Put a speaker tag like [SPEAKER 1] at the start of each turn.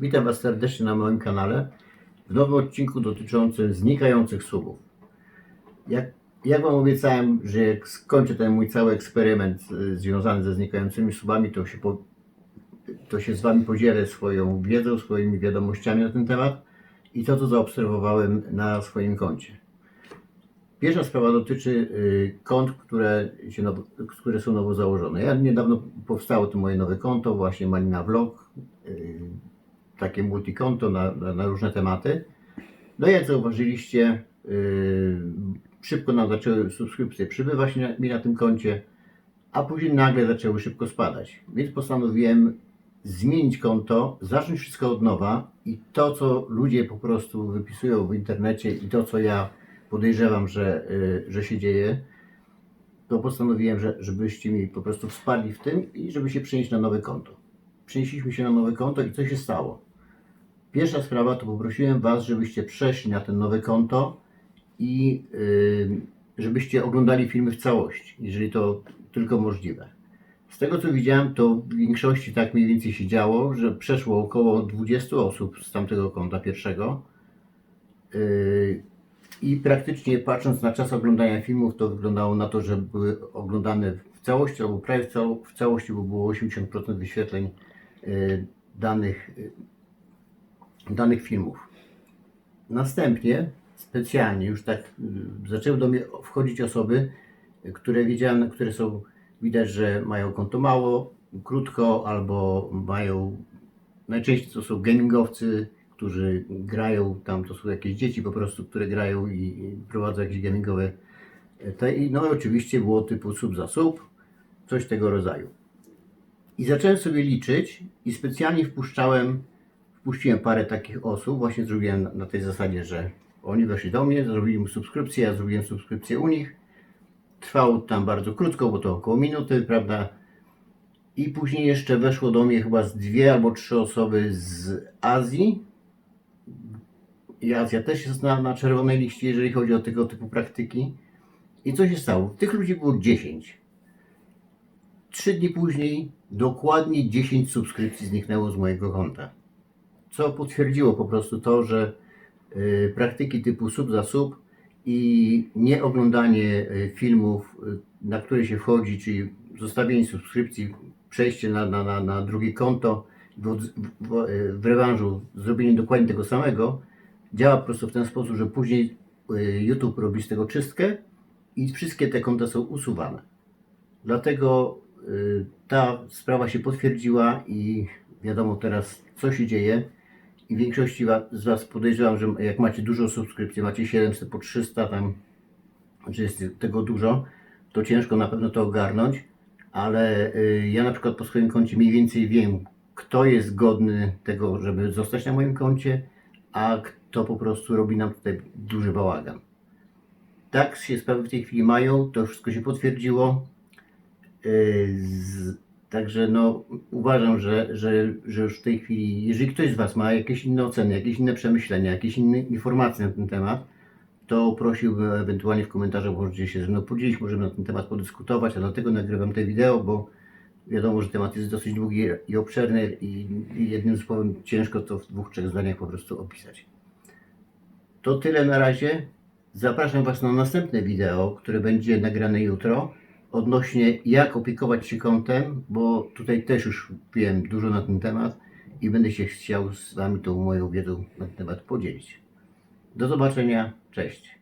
[SPEAKER 1] Witam Was serdecznie na moim kanale w nowym odcinku dotyczącym znikających subów. Jak, jak Wam obiecałem, że jak skończę ten mój cały eksperyment y, związany ze znikającymi subami, to się, po, to się z Wami podzielę swoją wiedzą, swoimi wiadomościami na ten temat i to, co zaobserwowałem na swoim koncie. Pierwsza sprawa dotyczy y, kont, które, się nowo, które są nowo założone. Ja niedawno powstało to moje nowe konto, właśnie Malina Vlog, y, takie multikonto na, na, różne tematy. No jak zauważyliście, y, szybko nam zaczęły subskrypcje przybywać na, mi na tym koncie, a później nagle zaczęły szybko spadać. Więc postanowiłem zmienić konto, zacząć wszystko od nowa i to, co ludzie po prostu wypisują w internecie i to, co ja podejrzewam, że, y, że się dzieje, to postanowiłem, że, żebyście mi po prostu wsparli w tym i żeby się przenieść na nowe konto. Przenieśliśmy się na nowe konto i co się stało? Pierwsza sprawa to poprosiłem Was, żebyście przeszli na ten nowe konto i y, żebyście oglądali filmy w całości, jeżeli to tylko możliwe. Z tego co widziałem, to w większości tak mniej więcej się działo, że przeszło około 20 osób z tamtego konta pierwszego. Yy, I praktycznie patrząc na czas oglądania filmów, to wyglądało na to, że były oglądane w całości albo prawie w całości, bo było 80% wyświetleń yy, danych, yy, danych filmów. Następnie specjalnie już tak y, zaczęły do mnie wchodzić osoby, które wiedziałem, które są widać, że mają konto mało, krótko albo mają najczęściej to są gamingowcy, którzy grają tam, to są jakieś dzieci po prostu, które grają i, prowadzą jakieś gamingowe i no i oczywiście było typu sub za sub, coś tego rodzaju. I zacząłem sobie liczyć i specjalnie wpuszczałem, wpuściłem parę takich osób, właśnie zrobiłem na, tej zasadzie, że oni weszli do mnie, zrobili mu subskrypcję, ja zrobiłem subskrypcję u nich. Trwało tam bardzo krótko, bo to około minuty, prawda? I później jeszcze weszło do mnie chyba z dwie albo trzy osoby z Azji. I Azja też jest na, na czerwonej liście, jeżeli chodzi o tego typu praktyki. I co się stało? Tych ludzi było 10. Trzy dni później dokładnie 10 subskrypcji zniknęło z mojego konta. Co potwierdziło po prostu to, że y, praktyki typu sub za sub i nieoglądanie y, filmów, y, na które się wchodzi, czyli zostawienie subskrypcji, przejście na, na, na, na drugie konto, w, w, w rewanżu zrobienie dokładnie tego samego, działa po prostu w ten sposób, że później YouTube robi z tego czystkę i wszystkie te konta są usuwane. Dlatego ta sprawa się potwierdziła i wiadomo teraz, co się dzieje. Większości z Was podejrzewam, że jak macie dużo subskrypcji, macie 700 po 300 tam, że jest tego dużo, to ciężko na pewno to ogarnąć, ale y, ja na przykład po swoim koncie mniej więcej wiem, kto jest godny tego, żeby zostać na moim koncie, a kto po prostu robi nam tutaj duży bałagan. Tak się sprawy w tej chwili mają, to wszystko się potwierdziło. Z, także no, uważam, że, że, że już w tej chwili, jeżeli ktoś z Was ma jakieś inne oceny, jakieś inne przemyślenia, jakieś inne informacje na ten temat, to prosiłbym ewentualnie w komentarzach możecie się ze mną podzielić, możemy na ten temat podyskutować, a dlatego nagrywam te wideo, bo wiadomo, że temat jest dosyć długi i obszerny i, i jednym słowem ciężko to w dwóch, trzech zdaniach po prostu opisać. To tyle na razie. Zapraszam Was na następne wideo, które będzie nagrane jutro odnośnie jak opiekować się kontem, bo tutaj też już wiem dużo na ten temat i będę się chciał z Wami tą moją wiedzą na ten temat podzielić. Do zobaczenia, cześć.